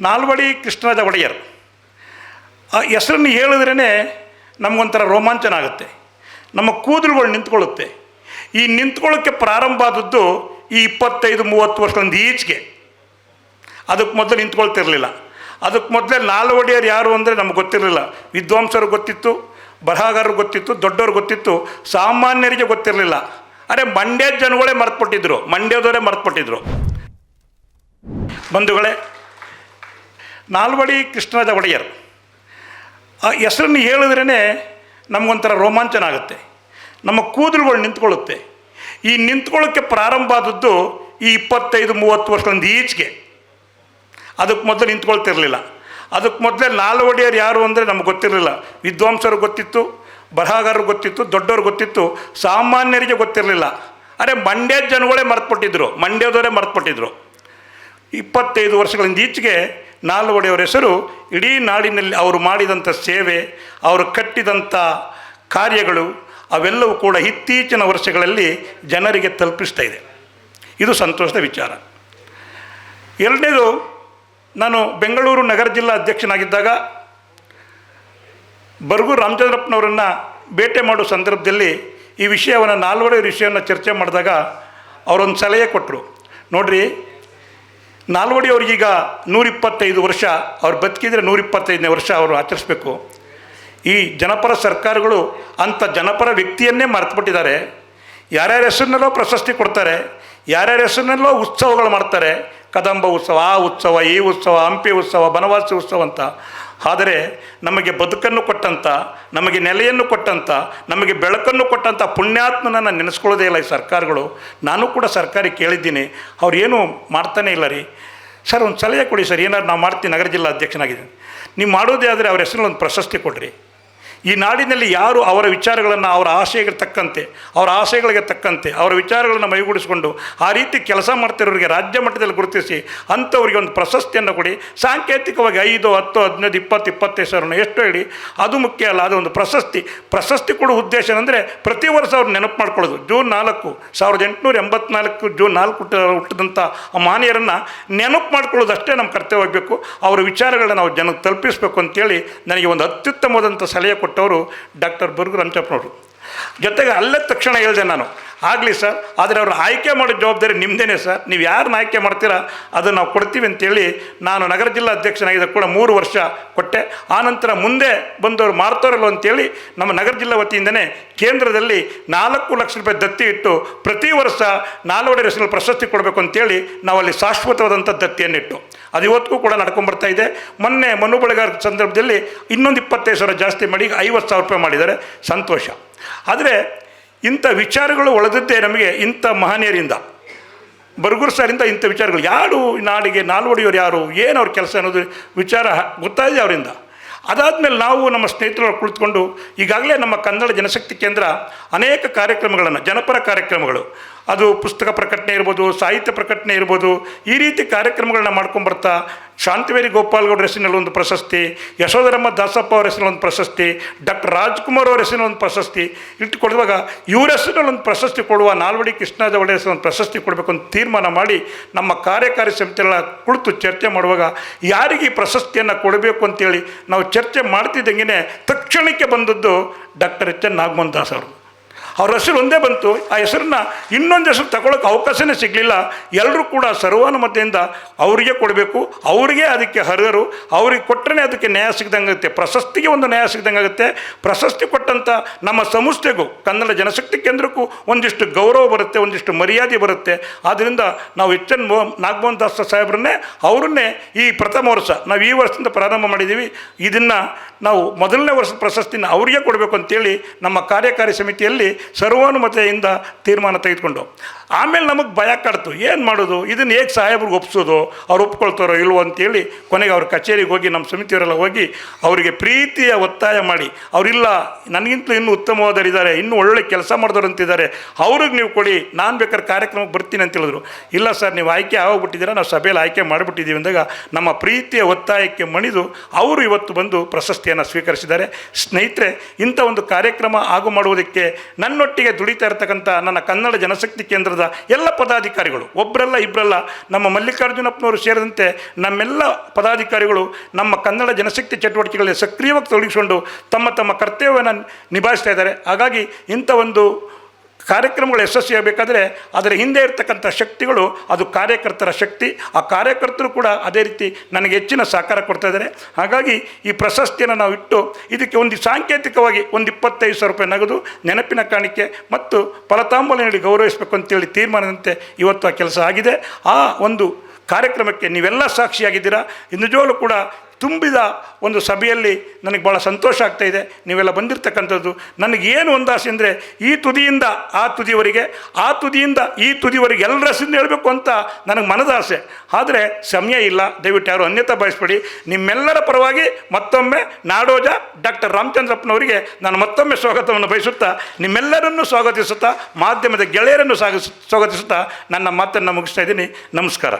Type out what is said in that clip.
ನಾಲ್ವಡಿ ಕೃಷ್ಣರಾಜ ಒಡೆಯರ್. ಆ ಹೆಸರನ್ನು ಹೇಳಿದ್ರೇ ನಮಗೊಂಥರ ರೋಮಾಂಚನ ಆಗುತ್ತೆ ನಮ್ಮ ಕೂದಲುಗಳು ನಿಂತ್ಕೊಳ್ಳುತ್ತೆ. ಈ ನಿಂತ್ಕೊಳ್ಳೋಕ್ಕೆ ಪ್ರಾರಂಭ ಆದದ್ದು ಈ ಇಪ್ಪತ್ತೈದು, ಮೂವತ್ತು ವರ್ಷದಿಂದ ಈಚೆಗೆ. ಅದಕ್ಕೆ ಮೊದಲು ನಿಂತ್ಕೊಳ್ತಿರಲಿಲ್ಲ. ಅದಕ್ಕೆ ಮೊದಲೇ ನಾಲ್ವಡಿಯರು ಯಾರು ಅಂದರೆ ನಮ್ಗೆ ಗೊತ್ತಿರಲಿಲ್ಲ. ವಿದ್ವಾಂಸರು ಗೊತ್ತಿತ್ತು, ಬರಹಗಾರರು ಗೊತ್ತಿತ್ತು, ದೊಡ್ಡವ್ರು ಗೊತ್ತಿತ್ತು, ಸಾಮಾನ್ಯರಿಗೆ ಗೊತ್ತಿರಲಿಲ್ಲ. ಅರೆ ಮಂಡ್ಯದ ಜನಗಳೇ ಮರೆತುಬಿಟ್ಟಿದ್ರು, ಮಂಡ್ಯದವರೇ ಮರೆತುಬಿಟ್ಟಿದ್ರು. ಬಂಧುಗಳೇ ನಾಲ್ವಡಿ ಕೃಷ್ಣರಾಜ ಒಡೆಯರ್. ಆ ಹೆಸರನ್ನು ಹೇಳಿದ್ರೇ ನಮಗೊಂಥರ ರೋಮಾಂಚನ ಆಗುತ್ತೆ ನಮ್ಮ ಕೂದಲುಗಳು ನಿಂತ್ಕೊಳ್ಳುತ್ತೆ. ಈ ನಿಂತ್ಕೊಳ್ಳೋಕ್ಕೆ ಪ್ರಾರಂಭ ಆದದ್ದು ಈ ಇಪ್ಪತ್ತೈದು, ಮೂವತ್ತು ವರ್ಷಗಳಿಂದ ಈಚೆಗೆ. ಅದಕ್ಕೆ ಮೊದಲು ನಿಂತ್ಕೊಳ್ತಿರಲಿಲ್ಲ. ಅದಕ್ಕೆ ಮೊದಲೇ ನಾಲ್ವಡಿಯರು ಯಾರು ಅಂದರೆ ನಮ್ಗೆ ಗೊತ್ತಿರಲಿಲ್ಲ. ವಿದ್ವಾಂಸರು ಗೊತ್ತಿತ್ತು, ಬರಹಗಾರರು ಗೊತ್ತಿತ್ತು, ದೊಡ್ಡವ್ರು ಗೊತ್ತಿತ್ತು, ಸಾಮಾನ್ಯರಿಗೆ ಗೊತ್ತಿರಲಿಲ್ಲ. ಅರೆ ಮಂಡ್ಯದ ಜನಗಳೇ ಮರೆತುಪಟ್ಟಿದ್ರು ಮಂಡ್ಯದವರೇ ಮರೆತುಪಟ್ಟಿದ್ರು ಇಪ್ಪತ್ತೈದು ವರ್ಷಗಳಿಂದ ಈಚೆಗೆ ನಾಲ್ವಡಿಯವರ ಹೆಸರು ಇಡೀ ನಾಡಿನಲ್ಲಿ ಅವರು ಮಾಡಿದಂಥ ಸೇವೆ, ಅವರು ಕಟ್ಟಿದಂಥ ಕಾರ್ಯಗಳು ಅವೆಲ್ಲವೂ ಕೂಡ ಇತ್ತೀಚಿನ ವರ್ಷಗಳಲ್ಲಿ ಜನರಿಗೆ ತಲುಪಿಸ್ತಾ ಇದೆ. ಇದು ಸಂತೋಷದ ವಿಚಾರ. ಎರಡನೇದು, ನಾನು ಬೆಂಗಳೂರು ನಗರ ಜಿಲ್ಲಾ ಅಧ್ಯಕ್ಷನಾಗಿದ್ದಾಗ ಬರ್ಗೂರು ರಾಮಚಂದ್ರಪ್ಪನವರನ್ನು ಭೇಟಿ ಮಾಡೋ ಸಂದರ್ಭದಲ್ಲಿ ಈ ವಿಷಯವನ್ನು ನಾಲ್ವಡಿ ವಿಷಯವನ್ನು ಚರ್ಚೆ ಮಾಡಿದಾಗ ಅವರೊಂದು ಸಲಹೆ ಕೊಟ್ಟರು. ನೋಡ್ರಿ ನಾಲ್ವಡಿ ಅವ್ರಿಗೀಗ ನೂರಿಪ್ಪತ್ತೈದು ವರ್ಷ, ಅವ್ರು ಬದುಕಿದ್ರೆ ನೂರಿಪ್ಪತ್ತೈದನೇ ವರ್ಷ ಅವರು ಆಚರಿಸ್ಬೇಕು. ಈ ಜನಪರ ಸರ್ಕಾರಗಳು ಅಂಥ ಜನಪರ ವ್ಯಕ್ತಿಯನ್ನೇ ಮರೆತುಬಿಟ್ಟಿದ್ದಾರೆ. ಯಾರ್ಯಾರ ಹೆಸರಿನಲ್ಲೋ ಪ್ರಶಸ್ತಿ ಕೊಡ್ತಾರೆ, ಯಾರ್ಯಾರ ಹೆಸರಿನಲ್ಲೋ ಉತ್ಸವಗಳು ಮಾಡ್ತಾರೆ. ಕದಂಬ ಉತ್ಸವ, ಆ ಉತ್ಸವ, ಈ ಉತ್ಸವ, ಹಂಪಿ ಉತ್ಸವ, ಬನವಾಸಿ ಉತ್ಸವ ಅಂತ. ಆದರೆ ನಮಗೆ ಬದುಕನ್ನು ಕೊಟ್ಟಂಥ ನಮಗೆ ನೆಲೆಯನ್ನು ಕೊಟ್ಟಂಥ ನಮಗೆ ಬೆಳಕನ್ನು ಕೊಟ್ಟಂಥ ಪುಣ್ಯಾತ್ಮನನ್ನು ನೆನೆಸ್ಕೊಳ್ಳೋದೇ ಇಲ್ಲ ಈ ಸರ್ಕಾರಗಳು. ನಾನು ಕೂಡ ಸರ್ಕಾರಿ ಕೇಳಿದ್ದೀನಿ. ಅವ್ರು ಏನು ಮಾಡ್ತಾನೇ ಇಲ್ಲ ರೀ. ಸರ್, ಒಂದು ಸಲಹೆ ಕೊಡಿ ಸರ್. ಏನಾದ್ರು ನಾವು ಮಾಡ್ತೀನಿ ನಗರ ಜಿಲ್ಲಾ ಅಧ್ಯಕ್ಷನಾಗಿದ್ದೀನಿ. ನೀವು ಮಾಡೋದೇ ಆದರೆ ಅವ್ರ ಹೆಸರಲ್ಲಿ ಒಂದು ಪ್ರಶಸ್ತಿ ಕೊಡಿರಿ. ಈ ನಾಡಿನಲ್ಲಿ ಯಾರು ಅವರ ವಿಚಾರಗಳನ್ನು ಅವರ ಆಶಯಗಳಿಗೆ ತಕ್ಕಂತೆ, ಅವರ ಆಶಯಗಳಿಗೆ ತಕ್ಕಂತೆ, ಅವರ ವಿಚಾರಗಳನ್ನು ಮೈಗೂಡಿಸಿಕೊಂಡು ಆ ರೀತಿ ಕೆಲಸ ಮಾಡ್ತಿರೋರಿಗೆ ರಾಜ್ಯ ಮಟ್ಟದಲ್ಲಿ ಗುರುತಿಸಿ ಅಂಥವ್ರಿಗೆ ಒಂದು ಪ್ರಶಸ್ತಿಯನ್ನು ಕೊಡಿ. ಸಾಂಕೇತಿಕವಾಗಿ ಐದು, ಹತ್ತು, ಹದಿನೈದು, ಇಪ್ಪತ್ತು, ಇಪ್ಪತ್ತೈದು ಸಾವಿರನ ಎಷ್ಟು ಹೇಳಿ, ಅದು ಮುಖ್ಯ ಅಲ್ಲ, ಅದು ಒಂದು ಪ್ರಶಸ್ತಿ. ಪ್ರಶಸ್ತಿ ಕೊಡೋ ಉದ್ದೇಶ ಏನಂದರೆ ಪ್ರತಿ ವರ್ಷ ಅವ್ರು ನೆನಪು ಮಾಡ್ಕೊಳ್ಳೋದು. ಜೂನ್ ನಾಲ್ಕು, ಸಾವಿರದ ಎಂಟುನೂರ ಎಂಬತ್ನಾಲ್ಕು, ಜೂನ್ ನಾಲ್ಕು ಹುಟ್ಟ, ಹುಟ್ಟಿದಂಥ ಮಾನ್ಯರನ್ನು ನೆನಪು ಮಾಡ್ಕೊಳ್ಳೋದಷ್ಟೇ ನಮ್ಮ ಕರ್ತವ್ಯ ಆಗಬೇಕು. ಅವರ ವಿಚಾರಗಳನ್ನ ನಾವು ಜನಕ್ಕೆ ತಲುಪಿಸಬೇಕು ಅಂತೇಳಿ ನನಗೆ ಒಂದು ಅತ್ಯುತ್ತಮವಾದಂಥ ಸಲಹೆ ಕೊಟ್ಟವರು ಡಾಕ್ಟರ್ ಬುರ್ಗು ರಂಚಪ್ಪನವರು ಜೊತೆಗೆ ಅಲ್ಲೇ ತಕ್ಷಣ ಹೇಳಿದೆ ನಾನು ಆಗಲಿ ಸರ್, ಆದರೆ ಅವ್ರನ್ನ ಆಯ್ಕೆ ಮಾಡೋ ಜವಾಬ್ದಾರಿ ನಿಮ್ಮದೇನೆ ಸರ್. ನೀವು ಯಾರನ್ನ ಆಯ್ಕೆ ಮಾಡ್ತೀರಾ? ಅದನ್ನು ನಾವು ಕೊಡ್ತೀವಿ ಅಂತೇಳಿ ನಾನು ನಗರ ಜಿಲ್ಲಾ ಅಧ್ಯಕ್ಷನಾಗಿದ್ದ ಕೂಡ ಮೂರು ವರ್ಷ ಕೊಟ್ಟೆ. ಆನಂತರ ಮುಂದೆ ಬಂದವರು ಮಾರ್ತವರಲ್ಲ ಅಂತೇಳಿ ನಮ್ಮ ನಗರ ಜಿಲ್ಲಾ ವತಿಯಿಂದನೇ ಕೇಂದ್ರದಲ್ಲಿ ನಾಲ್ಕು ಲಕ್ಷ ರೂಪಾಯಿ ದತ್ತಿ ಇಟ್ಟು ಪ್ರತಿ ವರ್ಷ ನಾಲ್ವಡೆ ಹೆಸರಲ್ಲಿ ಪ್ರಶಸ್ತಿ ಕೊಡಬೇಕು ಅಂತೇಳಿ ನಾವಲ್ಲಿ ಶಾಶ್ವತವಾದಂಥ ದತ್ತಿಯನ್ನಿಟ್ಟು. ಅದು ಇವತ್ತಿಗೂ ಕೂಡ ನಡ್ಕೊಂಡ್ಬರ್ತಾ ಇದೆ. ಮೊನ್ನೆ ಮನು ಬಳಗಾರ ಸಂದರ್ಭದಲ್ಲಿ ಇನ್ನೊಂದು ಇಪ್ಪತ್ತೈದು ಸಾವಿರ ಜಾಸ್ತಿ ಮಾಡಿ ಐವತ್ತು ಸಾವಿರ ರೂಪಾಯಿ ಮಾಡಿದ್ದಾರೆ. ಸಂತೋಷ. ಆದರೆ ಇಂಥ ವಿಚಾರಗಳು ಒಳದದ್ದೇ ನಮಗೆ ಇಂಥ ಮಹನೀಯರಿಂದ, ಬರ್ಗೂರು ಸರಿಂದ ಇಂಥ ವಿಚಾರಗಳು. ಯಾರು ನಾಡಿಗೆ ನಾಲ್ವಡಿಯವರು ಯಾರು? ಏನು ಅವ್ರ ಕೆಲಸ ಅನ್ನೋದು ವಿಚಾರ ಗೊತ್ತಾಗಿದೆ ಅವರಿಂದ. ಅದಾದಮೇಲೆ ನಾವು ನಮ್ಮ ಸ್ನೇಹಿತರು ಕುಳಿತುಕೊಂಡು ಈಗಾಗಲೇ ನಮ್ಮ ಕನ್ನಡ ಜನಶಕ್ತಿ ಕೇಂದ್ರ ಅನೇಕ ಕಾರ್ಯಕ್ರಮಗಳನ್ನು, ಜನಪರ ಕಾರ್ಯಕ್ರಮಗಳು ಅದು ಪುಸ್ತಕ ಪ್ರಕಟಣೆ ಇರ್ಬೋದು, ಸಾಹಿತ್ಯ ಪ್ರಕಟಣೆ ಇರ್ಬೋದು, ಈ ರೀತಿ ಕಾರ್ಯಕ್ರಮಗಳನ್ನ ಮಾಡ್ಕೊಂಬರ್ತಾ ಶಾಂತಿವೇರಿ ಗೋಪಾಲ್ಗೌಡ್ರ ಹೆಸರಿನಲ್ಲಿ ಒಂದು ಪ್ರಶಸ್ತಿ, ಯಶೋಧರಮ್ಮ ದಾಸಪ್ಪ ಅವರ ಹೆಸರಿನಲ್ಲಿ ಒಂದು ಪ್ರಶಸ್ತಿ, ಡಾಕ್ಟರ್ ರಾಜ್ಕುಮಾರ್ ಅವರ ಹೆಸರಿನ ಒಂದು ಪ್ರಶಸ್ತಿ ಇಟ್ಟು ಕೊಡುವಾಗ ಇವ್ರ ಹೆಸರಿನಲ್ಲಿ ಒಂದು ಪ್ರಶಸ್ತಿ ಕೊಡುವ ನಾಲ್ವಡಿ ಕೃಷ್ಣರಾಜ ಒಳ್ಳೆಯ ಒಂದು ಪ್ರಶಸ್ತಿ ಕೊಡಬೇಕು ಅಂತ ತೀರ್ಮಾನ ಮಾಡಿ ನಮ್ಮ ಕಾರ್ಯಕಾರಿ ಸಮಿತಿಗಳ ಕುಳಿತು ಚರ್ಚೆ ಮಾಡುವಾಗ ಯಾರಿಗೆ ಈ ಪ್ರಶಸ್ತಿಯನ್ನು ಕೊಡಬೇಕು ಅಂತೇಳಿ ನಾವು ಚರ್ಚೆ ಮಾಡ್ತಿದ್ದಂಗೆ ತಕ್ಷಣಕ್ಕೆ ಬಂದದ್ದು doctor H N Nagamohan Das ಅವರು. ಅವ್ರ ಹೆಸರು ಒಂದೇ ಬಂತು. ಆ ಹೆಸರನ್ನ ಇನ್ನೊಂದು ಹೆಸರು ತಗೊಳ್ಳೋಕೆ ಅವಕಾಶನೇ ಸಿಗಲಿಲ್ಲ. ಎಲ್ಲರೂ ಕೂಡ ಸರ್ವಾನುಮತೆಯಿಂದ ಅವರಿಗೆ ಕೊಡಬೇಕು. ಅವರಿಗೆ ಅದಕ್ಕೆ ಹರಿದರು ಅವ್ರಿಗೆ ಕೊಟ್ಟರೆ ಅದಕ್ಕೆ ನ್ಯಾಯ ಸಿಗ್ದಂಗೆ ಆಗುತ್ತೆ ಪ್ರಶಸ್ತಿಗೆ ಒಂದು ನ್ಯಾಯ ಸಿಗ್ದಂಗೆ ಆಗುತ್ತೆ ಪ್ರಶಸ್ತಿ ಕೊಟ್ಟಂಥ ನಮ್ಮ ಸಂಸ್ಥೆಗೂ, ಕನ್ನಡ ಜನಶಕ್ತಿ ಕೇಂದ್ರಕ್ಕೂ ಒಂದಿಷ್ಟು ಗೌರವ ಬರುತ್ತೆ, ಒಂದಿಷ್ಟು ಮರ್ಯಾದೆ ಬರುತ್ತೆ. ಆದ್ದರಿಂದ ನಾವು ಎಚ್ ಎನ್ ನಾಗಮೋಹನ್ ದಾಸ ಸಾಹೇಬ್ರನ್ನೇ, ಅವರನ್ನೇ ಈ ಪ್ರಥಮ ವರ್ಷ ನಾವು ಈ ವರ್ಷದಿಂದ ಪ್ರಾರಂಭ ಮಾಡಿದ್ದೀವಿ ಇದನ್ನು ನಾವು ಮೊದಲನೇ ವರ್ಷದ ಪ್ರಶಸ್ತಿನ ಅವರಿಗೆ ಕೊಡಬೇಕು ಅಂತೇಳಿ ನಮ್ಮ ಕಾರ್ಯಕಾರಿ ಸಮಿತಿಯಲ್ಲಿ ಸರ್ವಾನುಮತೆಯಿಂದ ತೀರ್ಮಾನ ತೆಗೆದುಕೊಂಡು. ಆಮೇಲೆ ನಮಗೆ ಭಯ ಕಾಡ್ತು ಏನು ಮಾಡೋದು? ಇದನ್ನು ಹೇಗೆ ಸಾಹೇಬ್ರಿಗೆ ಒಪ್ಸೋದು? ಅವ್ರು ಒಪ್ಕೊಳ್ತಾರೋ ಇಲ್ವೋ ಅಂತೇಳಿ ಕೊನೆಗೆ ಅವ್ರ ಕಚೇರಿಗೆ ಹೋಗಿ ನಮ್ಮ ಸಮಿತಿಯವರೆಲ್ಲ ಹೋಗಿ ಅವರಿಗೆ ಪ್ರೀತಿಯ ಒತ್ತಾಯ ಮಾಡಿ, ಅವರಿಲ್ಲ, ನನಗಿಂತಲೂ ಇನ್ನೂ ಉತ್ತಮವಾದರಿದ್ದಾರೆ ಇನ್ನೂ ಒಳ್ಳೆ ಕೆಲಸ ಮಾಡಿದವರು ಅಂತಿದ್ದಾರೆ ಅವ್ರಿಗೆ ನೀವು ಕೊಡಿ, ನಾನು ಬೇಕಾದ್ರೆ ಕಾರ್ಯಕ್ರಮಕ್ಕೆ ಬರ್ತೀನಿ ಅಂತ ಹೇಳಿದ್ರು. ಇಲ್ಲ ಸರ್, ನೀವು ಆಯ್ಕೆ ಆಗೋಗ್ಬಿಟ್ಟಿದ್ದೀರಾ ನಾವು ಸಭೆಯಲ್ಲಿ ಆಯ್ಕೆ ಮಾಡಿಬಿಟ್ಟಿದ್ದೀವಿ ಅಂದಾಗ ನಮ್ಮ ಪ್ರೀತಿಯ ಒತ್ತಾಯಕ್ಕೆ ಮಣಿದು ಅವರು ಇವತ್ತು ಬಂದು ಪ್ರಶಸ್ತಿಯನ್ನು ಸ್ವೀಕರಿಸಿದ್ದಾರೆ. ಸ್ನೇಹಿತರೆ, ಇಂಥ ಒಂದು ಕಾರ್ಯಕ್ರಮ ಆಗು ಮಾಡುವುದಕ್ಕೆ ನನ್ನೊಟ್ಟಿಗೆ ದುಡಿತಾ ಇರ್ತಕ್ಕಂಥ ನನ್ನ ಕನ್ನಡ ಜನಶಕ್ತಿ ಕೇಂದ್ರದ ಎಲ್ಲ ಪದಾಧಿಕಾರಿಗಳು ಒಬ್ಬರಲ್ಲ ಇಬ್ಬರಲ್ಲ ನಮ್ಮ ಮಲ್ಲಿಕಾರ್ಜುನಪ್ಪನವರು ಸೇರಿದಂತೆ ನಮ್ಮೆಲ್ಲ ಪದಾಧಿಕಾರಿಗಳು ನಮ್ಮ ಕನ್ನಡ ಜನಶಕ್ತಿ ಚಟುವಟಿಕೆಗಳಲ್ಲಿ ಸಕ್ರಿಯವಾಗಿ ತೊಡಗಿಸಿಕೊಂಡು ತಮ್ಮ ತಮ್ಮ ಕರ್ತವ್ಯವನ್ನು ನಿಭಾಯಿಸ್ತಾ ಇದ್ದಾರೆ. ಹಾಗಾಗಿ ಇಂಥ ಒಂದು ಕಾರ್ಯಕ್ರಮಗಳು ಯಶಸ್ವಿಯಾಗಬೇಕಾದ್ರೆ ಅದರ ಹಿಂದೆ ಇರತಕ್ಕಂಥ ಶಕ್ತಿಗಳು, ಅದು ಕಾರ್ಯಕರ್ತರ ಶಕ್ತಿ. ಆ ಕಾರ್ಯಕರ್ತರು ಕೂಡ ಅದೇ ರೀತಿ ನನಗೆ ಹೆಚ್ಚಿನ ಸಹಕಾರ ಕೊಡ್ತಾ ಇದ್ದಾರೆ. ಹಾಗಾಗಿ ಈ ಪ್ರಶಸ್ತಿಯನ್ನು ನಾವು ಇಟ್ಟು ಇದಕ್ಕೆ ಒಂದು ಸಾಂಕೇತಿಕವಾಗಿ ಒಂದು ಇಪ್ಪತ್ತೈದು ಸಾವಿರ ರೂಪಾಯಿ ನಗದು, ನೆನಪಿನ ಕಾಣಿಕೆ ಮತ್ತು ಫಲತಾಂಬಲ ನೀಡಿ ಗೌರವಿಸಬೇಕು ಅಂತೇಳಿ ತೀರ್ಮಾನದಂತೆ ಇವತ್ತು ಆ ಕೆಲಸ ಆಗಿದೆ. ಆ ಒಂದು ಕಾರ್ಯಕ್ರಮಕ್ಕೆ ನೀವೆಲ್ಲ ಸಾಕ್ಷಿಯಾಗಿದ್ದೀರಾ. ನಿಜವಾಗಲೂ ಕೂಡ ತುಂಬಿದ ಒಂದು ಸಭೆಯಲ್ಲಿ ನನಗೆ ಭಾಳ ಸಂತೋಷ ಆಗ್ತಾ ಇದೆ. ನೀವೆಲ್ಲ ಬಂದಿರತಕ್ಕಂಥದ್ದು ನನಗೇನು ಒಂದು ಆಸೆ ಅಂದರೆ ಈ ತುದಿಯಿಂದ ಆ ತುದಿವರೆಗೆ, ಆ ತುದಿಯಿಂದ ಈ ತುದಿವರೆಗೆ ಎಲ್ಲರ ಸಿಂದ ಹೇಳಬೇಕು ಅಂತ ನನಗೆ ಮನದಾಸೆ. ಆದರೆ ಸಮಯ ಇಲ್ಲ. ದಯವಿಟ್ಟು ಯಾರು ಅನ್ಯತಾ ಬಯಸ್ಬೇಡಿ. ನಿಮ್ಮೆಲ್ಲರ ಪರವಾಗಿ ಮತ್ತೊಮ್ಮೆ ನಾಡೋಜ ಡಾಕ್ಟರ್ ರಾಮಚಂದ್ರಪ್ಪನವರಿಗೆ ನಾನು ಮತ್ತೊಮ್ಮೆ ಸ್ವಾಗತವನ್ನು ಬಯಸುತ್ತಾ, ನಿಮ್ಮೆಲ್ಲರನ್ನು ಸ್ವಾಗತಿಸುತ್ತಾ, ಮಾಧ್ಯಮದ ಗೆಳೆಯರನ್ನು ಸ್ವಾಗತಿಸುತ್ತಾ ನನ್ನ ಮಾತನ್ನು ಮುಗಿಸ್ತಾ ಇದ್ದೀನಿ. ನಮಸ್ಕಾರ.